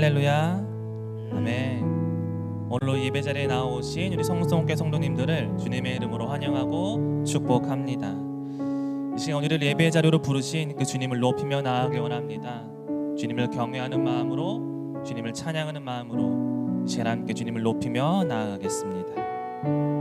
할렐루야. 아멘. 오늘 예배 자리에 나오신 우리 성성께 성도님들을 주님의 이름으로 환영하고 축복합니다. 이 시간 우리를 예배 자리로 부르신 그 주님을 높이며 나아가기 원합니다. 주님을 경외하는 마음으로 주님을 찬양하는 마음으로 제 함께 주님을 높이며 나아가겠습니다.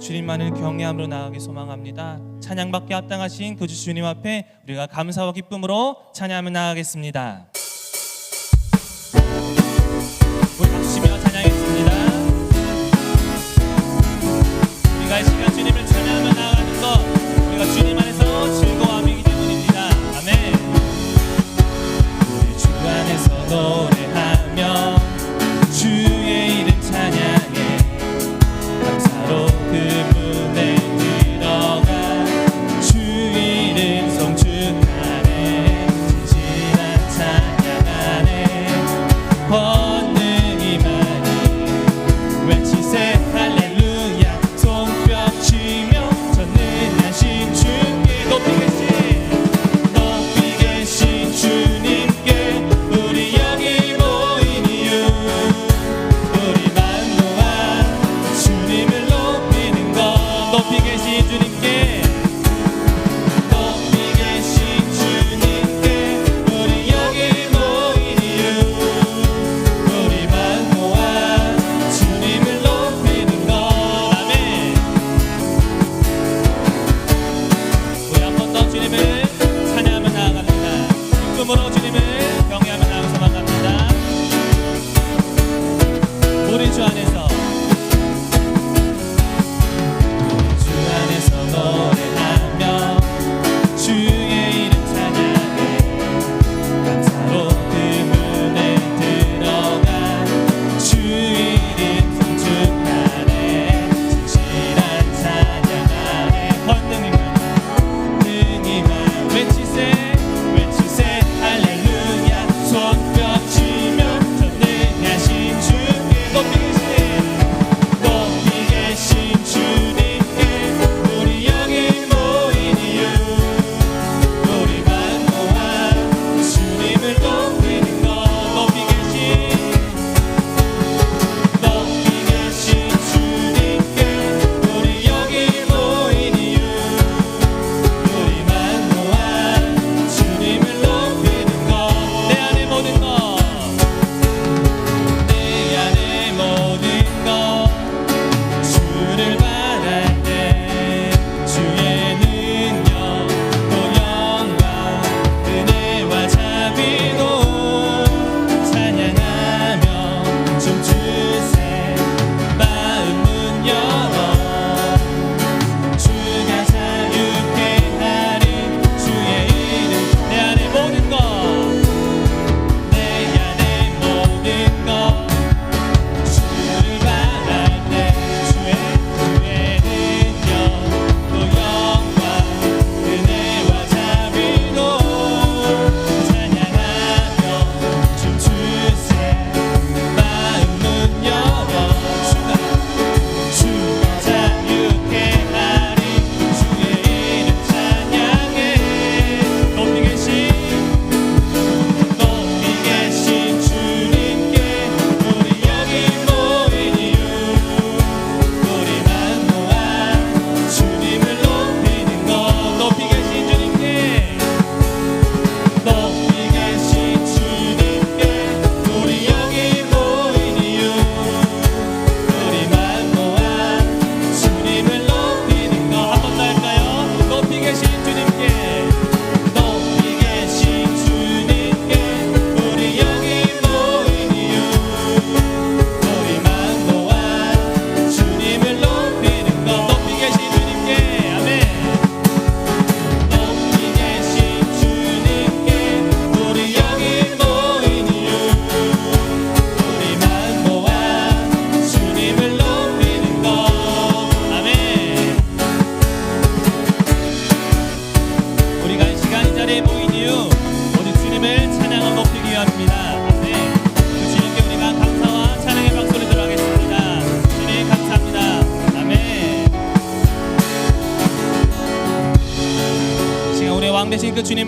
주님만을 경외함으로 나아가기 소망합니다. 찬양받기 합당하신 그 교주 주님 앞에 우리가 감사와 기쁨으로 찬양하며 나아가겠습니다.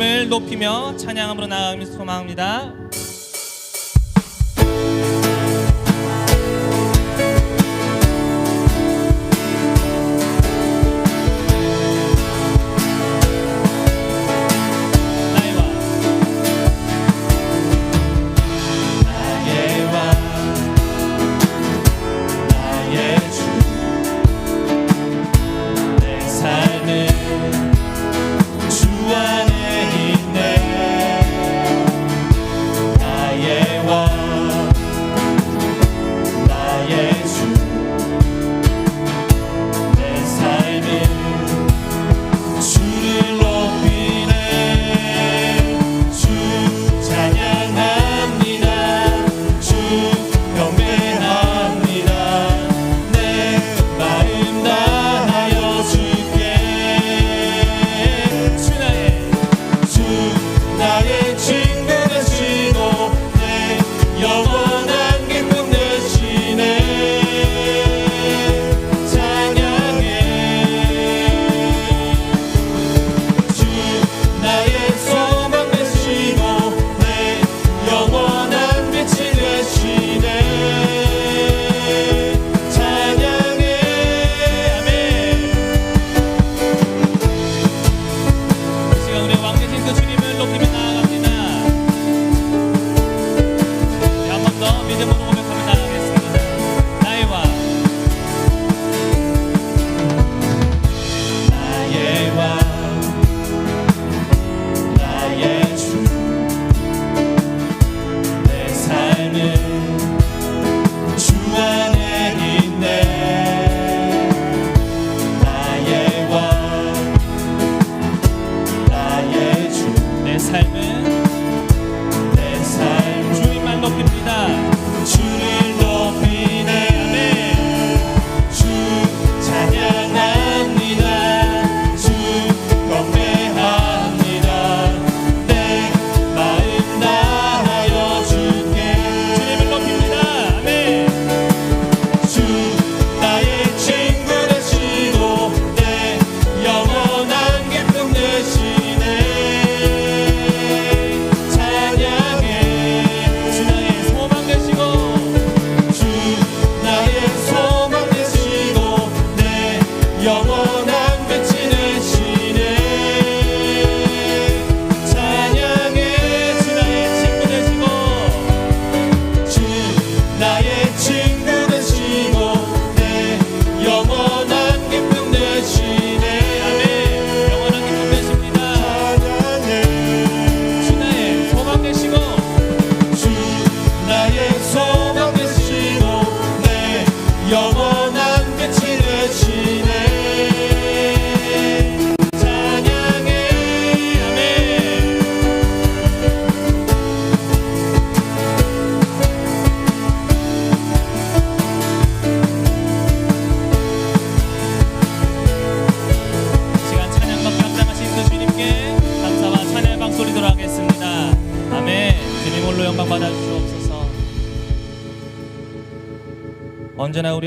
이름을 높이며 찬양함으로 나아가며 소망합니다.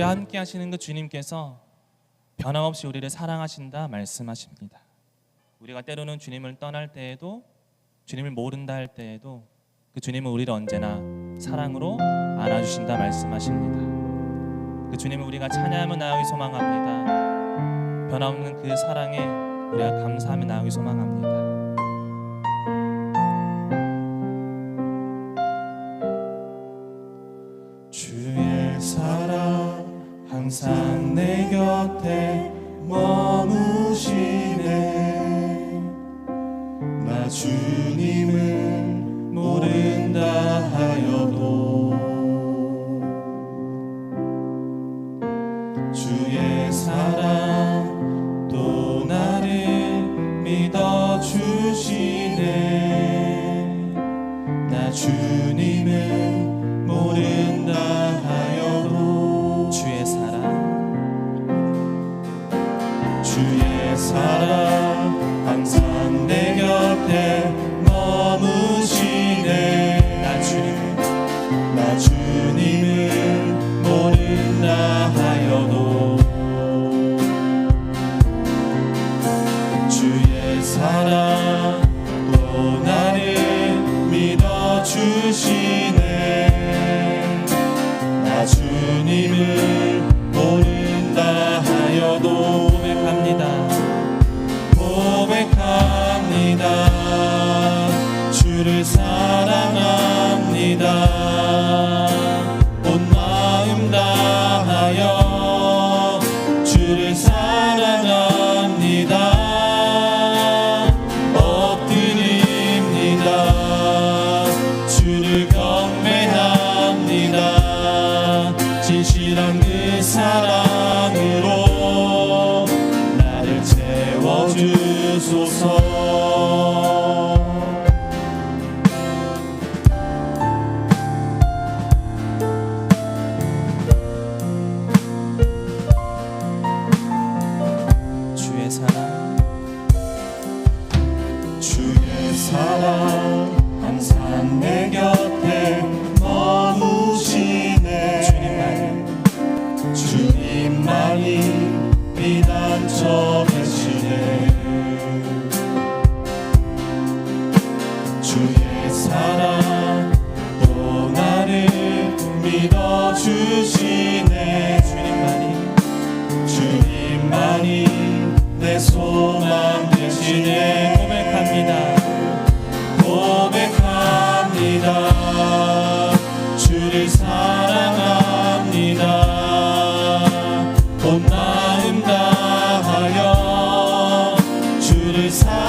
우리와 함께 하시는 그 주님께서 변함없이 우리를 사랑하신다 말씀하십니다. 우리가 때로는 주님을 떠날 때에도 주님을 모른다 할 때에도 그 주님은 우리를 언제나 사랑으로 안아주신다 말씀하십니다. 그 주님을 우리가 찬양하며 나아가기 소망합니다. 변함없는 그 사랑에 우리가 감사하며 나아가기 소망합니다. Padre is.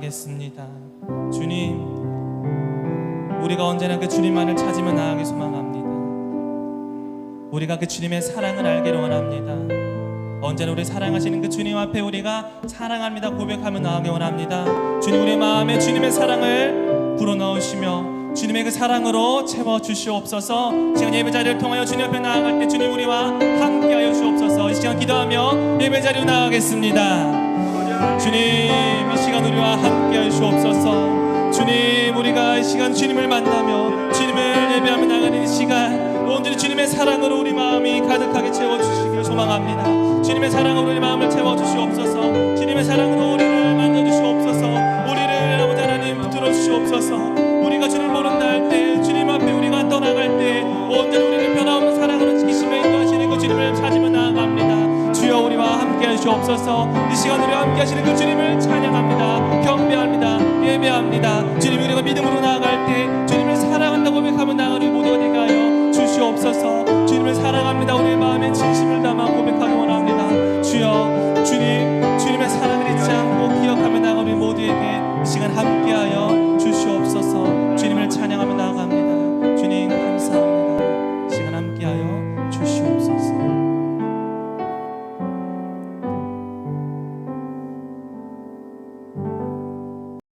나아가겠습니다. 주님 우리가 언제나 그 주님만을 찾으며 나아가기 소망합니다. 우리가 그 주님의 사랑을 알기를 원합니다. 언제나 우리 사랑하시는 그 주님 앞에 우리가 사랑합니다 고백하며 나아가기 원합니다. 주님 우리 마음에 주님의 사랑을 불어넣으시며 주님의 그 사랑으로 채워 주시옵소서. 시간 예배 자리를 통하여 주님 앞에 나아갈 때 주님 우리와 함께하여 주옵소서. 이 시간 기도하며 예배 자리로 나아가겠습니다 주님 이 시간 우리와 함께하여 주옵소서 주님 우리가 이 시간 주님을 만나며 주님을 예배하며 나가는 이 시간 온전히 주님의 사랑으로 우리 마음이 가득하게 채워주시길 소망합니다. 주님의 사랑으로 우리 마음을 채워주시옵소서. 주님의 사랑으로 우리를 만져주시옵소서. 우리를 아버지 하나님 붙들어 주시옵소서. 우리가 주님 모른다 할 때 주님 앞에 우리가 떠나갈 때 온전히 우리를 변화없는 사랑으로 지키시며 인도하시는 그 주님을 찾으며 나아갑니다. 주여 우리와 함께 하시옵소서 이 시간 우리와 함께 하시는 그 주님을 찬양합니다. 경배합니다. 예배합니다. 주님